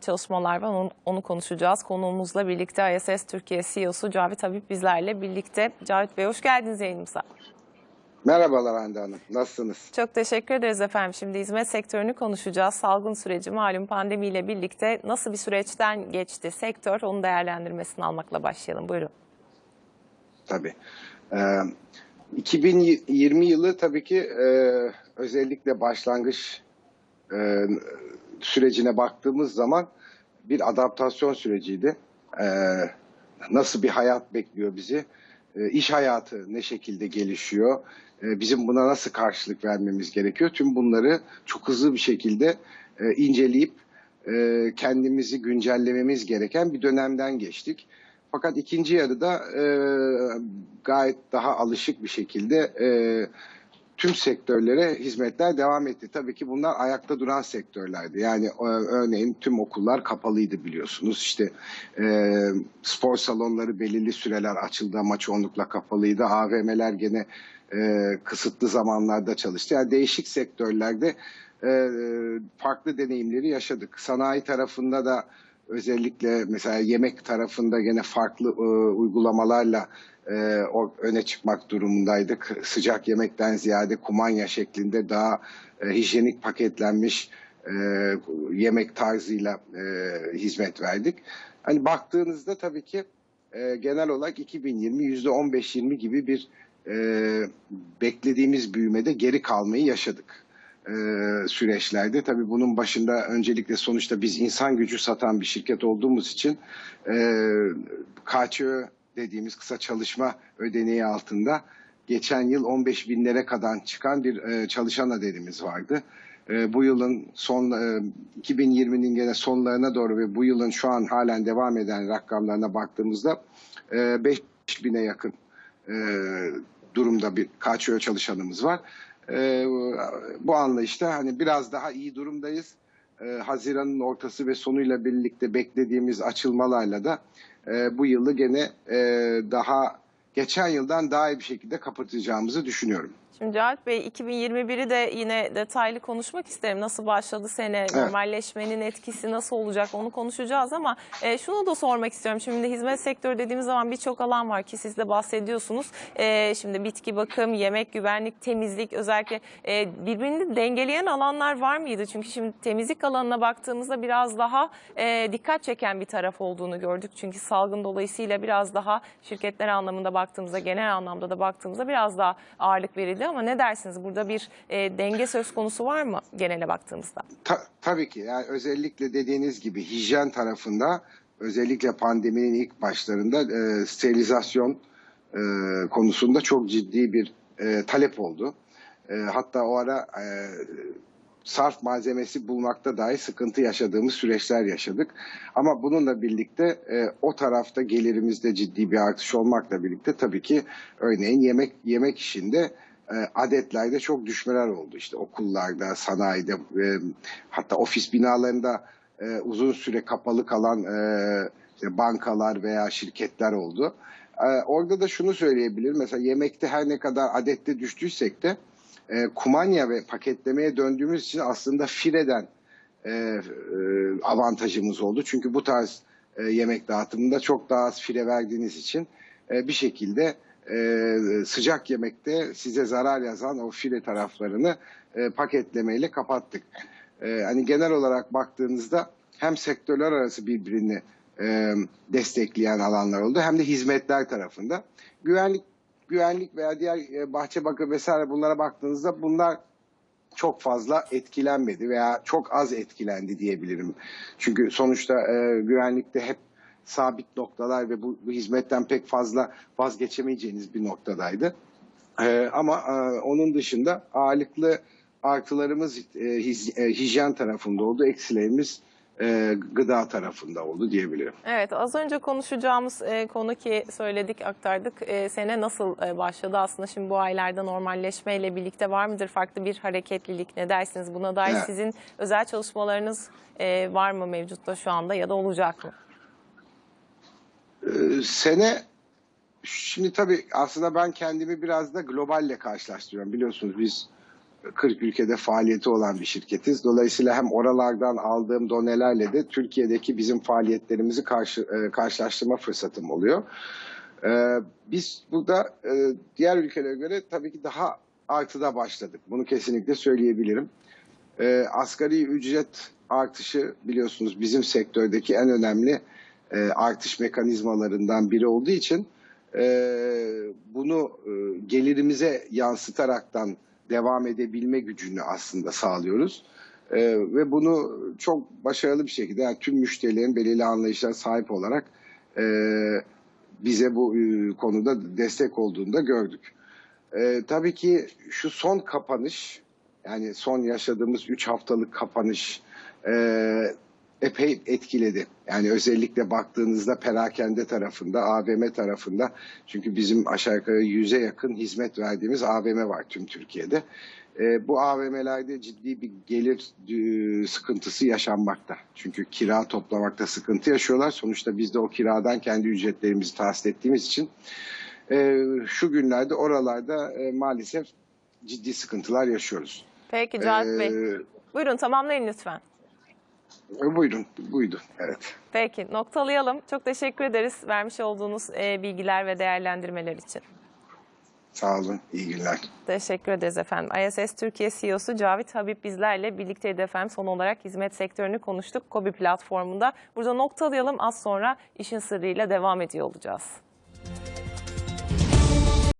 çalışmalar var. Onu, onu konuşacağız. Konuğumuzla birlikte ISS Türkiye CEO'su Cavit Habib bizlerle birlikte. Cavit Bey hoş geldiniz yayınımıza. Merhabalar Hande Hanım. Nasılsınız? Çok teşekkür ederiz efendim. Şimdi hizmet sektörünü konuşacağız. Salgın süreci malum pandemiyle birlikte nasıl bir süreçten geçti sektör onun değerlendirmesini almakla başlayalım. Buyurun. Tabii. Ee, 2020 yılı tabii ki e, özellikle başlangıç e, sürecine baktığımız zaman bir adaptasyon süreciydi. Ee, nasıl bir hayat bekliyor bizi? Ee, iş hayatı ne şekilde gelişiyor? Ee, bizim buna nasıl karşılık vermemiz gerekiyor? Tüm bunları çok hızlı bir şekilde e, inceleyip e, kendimizi güncellememiz gereken bir dönemden geçtik. Fakat ikinci yarıda e, gayet daha alışık bir şekilde e, tüm sektörlere hizmetler devam etti. Tabii ki bunlar ayakta duran sektörlerdi. Yani e, örneğin tüm okullar kapalıydı biliyorsunuz. İşte e, spor salonları belirli süreler açıldı ama çoğunlukla kapalıydı. AVM'ler gene e, kısıtlı zamanlarda çalıştı. Yani değişik sektörlerde e, farklı deneyimleri yaşadık. Sanayi tarafında da özellikle mesela yemek tarafında gene farklı e, uygulamalarla e, o öne çıkmak durumundaydık. Sıcak yemekten ziyade kumanya şeklinde daha e, hijyenik paketlenmiş e, yemek tarzıyla e, hizmet verdik. Hani baktığınızda tabii ki e, genel olarak 2020 yüzde 15-20 gibi bir e, beklediğimiz büyümede geri kalmayı yaşadık e, süreçlerde. Tabii bunun başında öncelikle sonuçta biz insan gücü satan bir şirket olduğumuz için e, KÇÖ dediğimiz kısa çalışma ödeneği altında geçen yıl 15 binlere kadar çıkan bir e, çalışan adedimiz vardı. E, bu yılın son e, 2020'nin gene sonlarına doğru ve bu yılın şu an halen devam eden rakamlarına baktığımızda e, 5 bine yakın e, durumda bir KÇÖ çalışanımız var. E, bu anlayışta hani biraz daha iyi durumdayız. E, Haziran'ın ortası ve sonuyla birlikte beklediğimiz açılmalarla da e, bu yılı gene e, daha geçen yıldan daha iyi bir şekilde kapatacağımızı düşünüyorum. Şimdi Cavit Bey 2021'i de yine detaylı konuşmak isterim. Nasıl başladı sene, normalleşmenin etkisi nasıl olacak onu konuşacağız ama e, şunu da sormak istiyorum. Şimdi hizmet sektörü dediğimiz zaman birçok alan var ki siz de bahsediyorsunuz. E, şimdi bitki bakım, yemek, güvenlik, temizlik özellikle e, birbirini dengeleyen alanlar var mıydı? Çünkü şimdi temizlik alanına baktığımızda biraz daha e, dikkat çeken bir taraf olduğunu gördük. Çünkü salgın dolayısıyla biraz daha şirketler anlamında baktığımızda, genel anlamda da baktığımızda biraz daha ağırlık verildi ama ne dersiniz? Burada bir e, denge söz konusu var mı genele baktığımızda? Ta- tabii ki yani özellikle dediğiniz gibi hijyen tarafında özellikle pandeminin ilk başlarında e, sterilizasyon e, konusunda çok ciddi bir e, talep oldu. E, hatta o ara e, sarf malzemesi bulmakta dahi sıkıntı yaşadığımız süreçler yaşadık. Ama bununla birlikte e, o tarafta gelirimizde ciddi bir artış olmakla birlikte tabii ki örneğin yemek yemek işinde adetlerde çok düşmeler oldu. İşte okullarda, sanayide, e, hatta ofis binalarında e, uzun süre kapalı kalan e, işte bankalar veya şirketler oldu. E, orada da şunu söyleyebilirim. Mesela yemekte her ne kadar adette düştüysek de e, kumanya ve paketlemeye döndüğümüz için aslında fireden e, e, avantajımız oldu. Çünkü bu tarz e, yemek dağıtımında çok daha az fire verdiğiniz için e, bir şekilde e, sıcak yemekte size zarar yazan o file taraflarını e, paketlemeyle kapattık. E, hani genel olarak baktığınızda hem sektörler arası birbirini e, destekleyen alanlar oldu hem de hizmetler tarafında. Güvenlik güvenlik veya diğer e, bahçe bakım vesaire bunlara baktığınızda bunlar çok fazla etkilenmedi veya çok az etkilendi diyebilirim. Çünkü sonuçta e, güvenlikte hep sabit noktalar ve bu, bu hizmetten pek fazla vazgeçemeyeceğiniz bir noktadaydı. E, ama e, onun dışında ağırlıklı artılarımız e, hiz, e, hijyen tarafında oldu, eksilerimiz e, gıda tarafında oldu diyebilirim. Evet az önce konuşacağımız e, konu ki söyledik aktardık e, sene nasıl e, başladı aslında şimdi bu aylarda normalleşmeyle birlikte var mıdır farklı bir hareketlilik ne dersiniz buna dair Evet. sizin özel çalışmalarınız e, var mı mevcutta şu anda ya da olacak mı? Ee, sene şimdi tabii aslında ben kendimi biraz da globalle karşılaştırıyorum. Biliyorsunuz biz 40 ülkede faaliyeti olan bir şirketiz. Dolayısıyla hem oralardan aldığım donelerle de Türkiye'deki bizim faaliyetlerimizi karşı, e, karşılaştırma fırsatım oluyor. E, biz burada e, diğer ülkelere göre tabii ki daha artıda başladık. Bunu kesinlikle söyleyebilirim. E, asgari ücret artışı biliyorsunuz bizim sektördeki en önemli e, artış mekanizmalarından biri olduğu için e, bunu e, gelirimize yansıtaraktan devam edebilme gücünü aslında sağlıyoruz. E, ve bunu çok başarılı bir şekilde yani tüm müşterilerin belirli anlayışlara sahip olarak e, bize bu e, konuda destek olduğunu da gördük. E, tabii ki şu son kapanış yani son yaşadığımız 3 haftalık kapanış e, epey etkiledi. Yani özellikle baktığınızda perakende tarafında, AVM tarafında çünkü bizim aşağı yukarı yüze yakın hizmet verdiğimiz AVM var tüm Türkiye'de. E, bu AVM'lerde ciddi bir gelir e, sıkıntısı yaşanmakta. Çünkü kira toplamakta sıkıntı yaşıyorlar. Sonuçta biz de o kiradan kendi ücretlerimizi tahsil ettiğimiz için e, şu günlerde oralarda e, maalesef ciddi sıkıntılar yaşıyoruz. Peki Cavit Bey. Ee, Buyurun tamamlayın lütfen. Buyurun, buydu. Evet. Peki noktalayalım. Çok teşekkür ederiz vermiş olduğunuz e, bilgiler ve değerlendirmeler için. Sağ olun, iyi günler. Teşekkür ederiz efendim. ISS Türkiye CEO'su Cavit Habib bizlerle birlikteydi efendim. Son olarak hizmet sektörünü konuştuk KOBİ platformunda. Burada noktalayalım az sonra işin sırrıyla devam ediyor olacağız.